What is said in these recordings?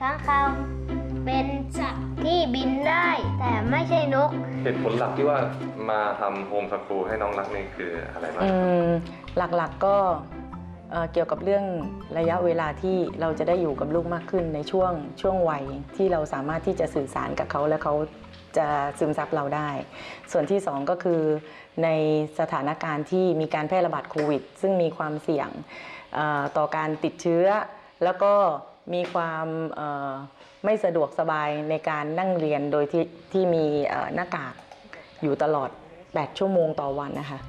ค้างคาวเป็นสัตว์ที่บินได้ แต่ไม่ใช่นก เหตุผลหลักที่ว่ามาทำโฮมสกูลให้น้องรักนี่คืออะไรบ้าง อืมหลักๆก็เอ่อเกี่ยวกับเรื่องระยะเวลาที่เราจะได้อยู่กับลูกมากขึ้นในช่วงช่วงวัยที่เราสามารถที่จะสื่อสารกับเขาและเขาจะซึมซับเราได้ ส่วนที่สองก็คือในสถานการณ์ที่มีการแพร่ระบาดโควิด ซึ่งมีความเสี่ยงเออต่อการติดเชื้อ แล้วก็ มีความไม่สะดวกสบายในการนั่งเรียนโดยที่ที่มีหน้ากากอยู่ตลอด 8 ชั่วโมงต่อวันนะคะ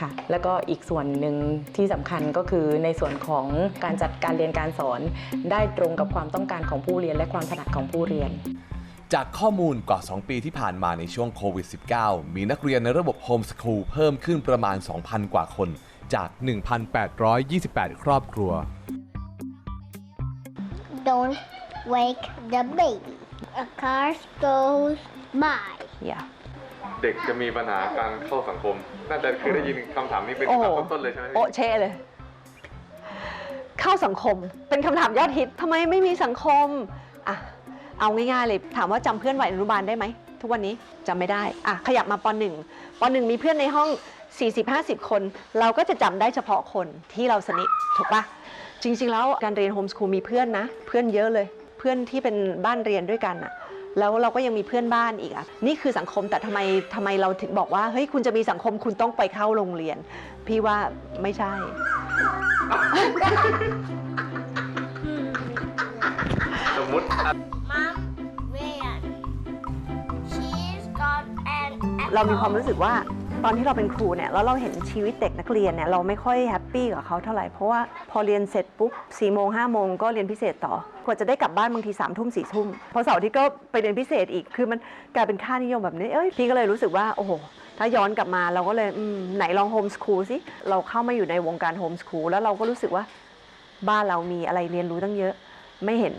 ค่ะแล้วก็อีกส่วนหนึ่งที่สำคัญก็คือในส่วนของการจัดการเรียนการสอน ได้ตรงกับความต้องการของผู้เรียนและความถนัดของผู้เรียน จากข้อมูลกว่า 2 ปีที่ผ่านมาในช่วงโควิด -19 มีนักเรียนในระบบโฮมส o ูลเพิ่มขึ้นประมาณ 2,000 กว่าคน จาก 1,828 ครอบครัว Don't wake the baby a car goes by yeah เด็กจะมีปัญหาการเข้าสังคม น่าจะเคยได้ยินคำถามนี้เป็นโอ้โหคำถามต้นๆเลยใช่ไหมพี่โอะเชะเลย เข้าสังคม เป็นคำถามยอดฮิตทำไมไม่มีสังคม อะ เอาง่ายๆเลย ถามว่าจำเพื่อนวัยอนุบาลได้ไหม ทุกวันนี้จำไม่ได้ อะ ขยับมาปหนึ่งปหนึ่งมีเพื่อนในห้อง 40-50 คน เราก็จะจำได้เฉพาะคนที่เราสนิทถูกปะจริง ๆ แล้วการเรียนโฮมสคูลมีเพื่อนนะ เพื่อนเยอะเลย เพื่อนที่เป็นบ้านเรียนด้วยกันอะแล้วเราก็ยังมีเพื่อนบ้านอีกอะนี่คือสังคมแต่ทำไมทำไมเราถึงบอกว่าเฮ้ยคุณจะมีสังคมคุณต้องไปเข้าโรงเรียน พี่ว่าไม่ใช่ สมมติ Mom where she's got an เรามีความรู้สึกว่า ตอนที่เราเป็นครูเนี่ยแล้วเราเห็นชีวิตเด็กนักเรียนเนี่ยเราไม่ค่อยแฮปปี้กับเขาเท่าไหร่เพราะว่าพอเรียนเสร็จปุ๊บสี่โมงห้าโมงก็เรียนพิเศษต่อกว่าจะได้กลับบ้านบางทีสามทุ่มสี่ทุ่มพอเสาร์ที่ก็ไปเรียนพิเศษอีกคือมันกลายเป็นค่านิยมแบบนี้เอ้ยพี่ก็เลยรู้สึกว่าโอ้โหถ้าย้อนกลับมาเราก็เลยไหนลองโฮมสคูลสิเราเข้ามาอยู่ในวงการโฮมสคูลแล้วเราก็รู้สึกว่าบ้านเรามีอะไรเรียนรู้ตั้งเยอะ ไม่เห็น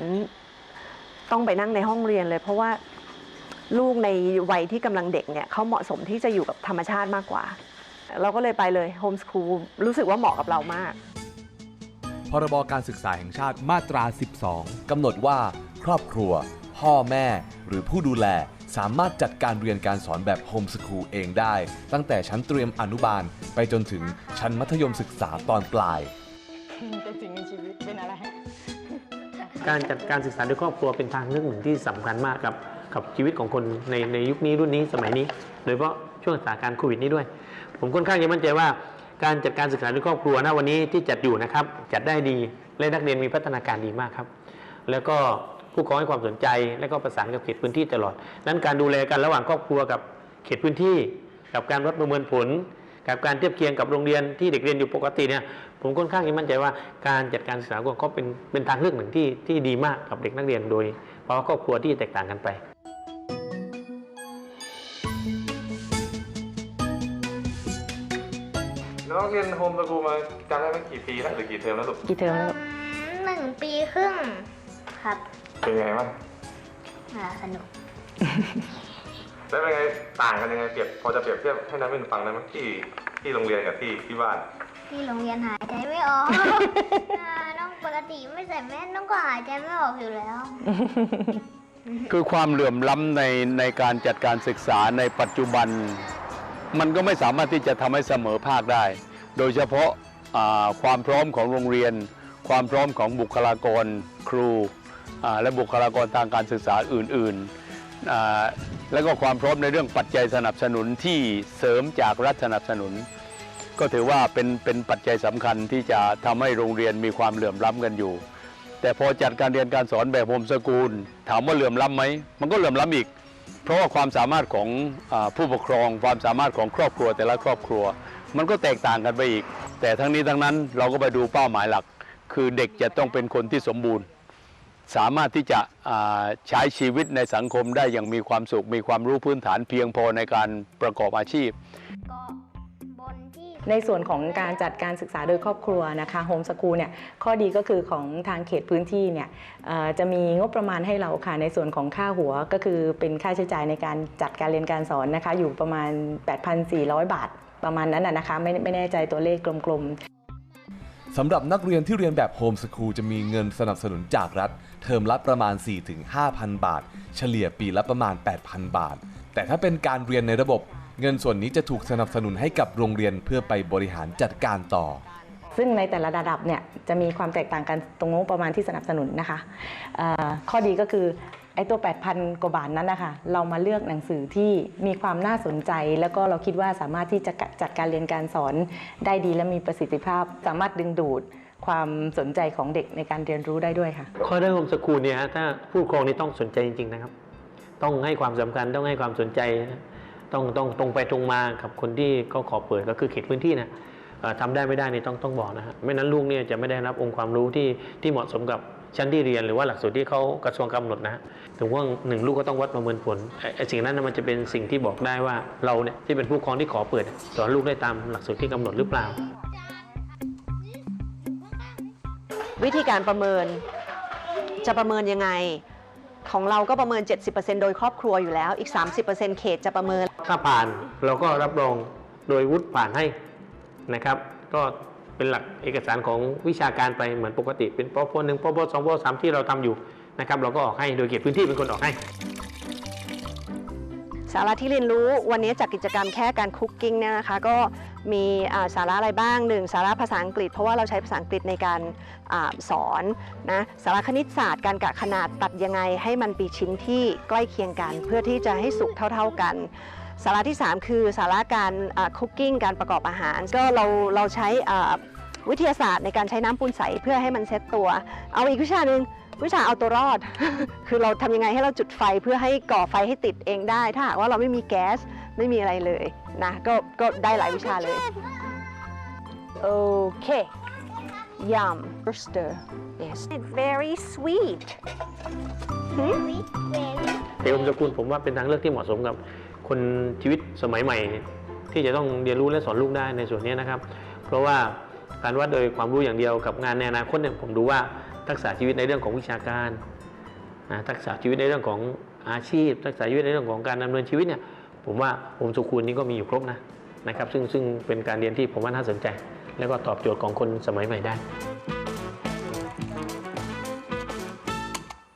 ต้องไปนั่งในห้องเรียนเลย เพราะว่า ลูกในวัยที่กำลังเด็กเนี่ยเขาเหมาะสมที่จะอยู่กับธรรมชาติมากกว่า เราก็เลยไปเลยโฮมสคูลรู้สึกว่าเหมาะกับเรามาก พรบการศึกษาแห่งชาติมาตรา 12 กำหนดว่า ครอบครัว พ่อแม่ หรือผู้ดูแลสามารถจัดการเรียนการสอนแบบโฮมส o ูลเองได้ ตั้งแต่ชั้นเตรียมอนุบาล ไปจนถึงชั้นมัธยมศึกษาตอนปลายเป็นสิ่งมีชีวิตเป็นอะไร การจัดการศึกษาด้วยครอบครัวเป็นทางเลือกหนึ่งที่สำคัญมากกับ กับชีวิตของคนในในยุคนี้รุ่นนี้สมัยนี้ โดยเฉพาะช่วงสถานการณ์โควิดนี้ด้วย ผมค่อนข้างจะมั่นใจว่าการจัดการศึกษาด้วยครอบครัวณวันนี้ที่จัดอยู่นะครับ จัดได้ดีและนักเรียนมีพัฒนาการดีมากครับ แล้วก็ผู้ปกครองให้ความสนใจ และก็ประสานกับเขตพื้นที่ตลอด นั้นการดูแลกันระหว่างครอบครัวกับเขตพื้นที่ กับการวัดประเมินผล กับการเทียบเคียงกับโรงเรียนที่เด็กเรียนอยู่ปกติเนี่ยผมค่อนข้างจะมั่นใจว่าการจัดการศึกษาก็เป็นเป็นทางเลือกหนึ่งที่ที่ดีมากกับเด็กนักเรียนโดยเพราะว่าครอบครัวที่แตกต่างกันไป น้องเรียนโฮมสกูลมาจำได้ไหมกี่ปีแล้วหรือกี่เทอมแล้วลูกกี่เทอมแล้วหนึ่งปีครึ่งครับเป็นไงบ้างอ่าสนุก แล้วเป็นไงต่างกันยังไงเปรียบพอจะเปรียบเทียบให้นักเรียนฟังได้ไหมที่ที่โรงเรียนกับที่ที่บ้านที่โรงเรียนหายใจไม่ออกอ่าน้องปกติไม่ใส่แมสน้องก็หายใจไม่ออกอยู่แล้ว คือความเหลื่อมล้ำในในการจัดการศึกษาในปัจจุบัน มันก็ไม่สามารถที่จะทำให้เสมอภาคได้ โดยเฉพาะความพร้อมของโรงเรียน ความพร้อมของบุคลากรครูและบุคลากรทางการศึกษาอื่น ๆ แล้วก็ความพร้อมในเรื่องปัจจัยสนับสนุนที่เสริมจากรัฐสนับสนุน ก็ถือว่าเป็นเป็นปัจจัยสำคัญที่จะทำให้โรงเรียนมีความเหลื่อมล้ำกันอยู่ แต่พอจัดการเรียนการสอนแบบโฮมสกูล ถามว่าเหลื่อมล้ำไหมมันก็เหลื่อมล้ำอีก เพราะว่าความสามารถของอผู้ปกครอง ความสามารถของครอบครัวแต่ละครอบครัว มันก็แตกต่างกันไปอีก แต่ทั้งนี้ทั้งนั้นเราก็ไปดูเป้าหมายหลัก คือเด็กจะต้องเป็นคนที่สมบูรณ์ สามารถที่จะใช้ชีวิตในสังคมได้อย่างมีความสุข มีความรู้พื้นฐานเพียงพอในการประกอบอาชีพในส่วนของการจัดการศึกษาโดยครอบครัวนะคะโฮมสกูลเนี่ยข้อดีก็คือของทางเขตพื้นที่เนี่ยจะมีงบประมาณให้เราค่ะในส่วนของค่าหัวก็คือเป็นค่าใช้จ่ายในการจัดการเรียนการสอนนะคะอยู่ประมาณ 8,400 บาท ประมาณนั้นนะคะไม่ไม่แน่ใจตัวเลขกลมๆสำหรับนักเรียนที่เรียนแบบโฮมสคูลจะมีเงินสนับสนุนจากรัฐ เทอมละประมาณ 4-5,000 บาท เฉลี่ยปีละประมาณ 8,000 บาท แต่ถ้าเป็นการเรียนในระบบ เงินส่วนนี้จะถูกสนับสนุนให้กับโรงเรียนเพื่อไปบริหารจัดการต่อ ซึ่งในแต่ละระดับเนี่ยจะมีความแตกต่างกันตรงงบประมาณที่สนับสนุนนะคะข้อดีก็คือไอ้ตัว 8,000 กว่าบาทนั้นนะคะเรามาเลือกหนังสือที่มีความน่าสนใจ แล้วก็เราคิดว่าสามารถที่จะจัดการเรียนการสอนได้ดีและมีประสิทธิภาพ สามารถดึงดูดความสนใจของเด็กในการเรียนรู้ได้ด้วยค่ะ ข้อเรื่องโฮมสกูลเนี่ยฮะถ้าผู้ปกครองนี่ต้องสนใจจริง ๆ นะครับ ต้องให้ความสำคัญต้องให้ความสนใจนะต้องต้องตรงไปตรงมากับคนที่เขาขอเปิดก็คือเขตพื้นที่นะ ทำได้ไม่ได้นี่ต้องต้องบอกนะฮะไม่นั้นลูกเนี่ยจะไม่ได้รับองค์ความรู้ที่ที่เหมาะสมกับชั้นที่เรียนหรือว่าหลักสูตรที่เขากระทรวงกำหนดนะฮะถึงว่าหนึ่งลูกก็ต้องวัดประเมินผลไอ้ไอ้สิ่งนั้นนะมันจะเป็นสิ่งที่บอกได้ว่าเราเนี่ยที่เป็นผู้ปกครองที่ขอเปิดเนี่ยสอนลูกได้ตามหลักสูตรที่กำหนดหรือเปล่า วิธีการประเมินจะประเมินยังไงของเราก็ประเมิน 70%โดยครอบครัวอยู่แล้วอีก 30%เขตจะประเมิน ถ้าผ่านเราก็รับรองโดยวุฒิผ่านให้ นะครับ ก็เป็นหลักเอกสารของวิชาการไปเหมือนปกติ เป็นปปหนึ่งปปสองปปสามที่เราทำอยู่นะครับ เราก็ออกให้โดยเขตพื้นที่เป็นคนออกให้ สาระที่เรียนรู้วันนี้จากกิจกรรมแค่การคุกกิ้งเนี่ยนะคะ ก็มีสาระอะไรบ้างหนึ่งสาระภาษาอังกฤษ เพราะว่าเราใช้ภาษาอังกฤษในการอสอนนะสาระคณิตศาสตร์การกะขนาดตัดยังไงให้มันปีชิ้นที่ใกล้เคียงกัน เพื่อที่จะให้สุกเท่า ๆกัน สาระที่ 3 คือสาระการคุกกิ้งการประกอบอาหาร ก็เราเราใช้อ่าวิทยาศาสตร์ในการใช้น้ำปูนใสเพื่อให้มันเซ็ตตัว เอาอีกวิชาหนึ่งวิชาเอาตัวรอด คือเราทำยังไงให้เราจุดไฟเพื่อให้ก่อไฟให้ติดเองได้ ถ้าหากว่าเราไม่มีแก๊สไม่มีอะไรเลยนะก็ก็ได้หลายวิชาเลยโอเค yum Worcester yes it's very sweet เทโอมสกุลผมว่าเป็นทางเลือกที่เหมาะสมกับ คนชีวิตสมัยใหม่ ที่จะต้องเรียนรู้และสอนลูกได้ในส่วนนี้นะครับ เพราะว่าการวัดโดยความรู้อย่างเดียวกับงานในอนาคตเนี่ยผมดูว่าทักษะชีวิตในเรื่องของวิชาการนะทักษะชีวิตในเรื่องของอาชีพ ทักษะชีวิตในเรื่องของการดำเนินชีวิตเนี่ยผมว่าโฮมสกูลนี้ก็มีอยู่ครบนะนะครับซึ่งซึ่งเป็นการเรียนที่ผมว่าน่าสนใจ แล้วก็ตอบโจทย์ของคนสมัยใหม่ได้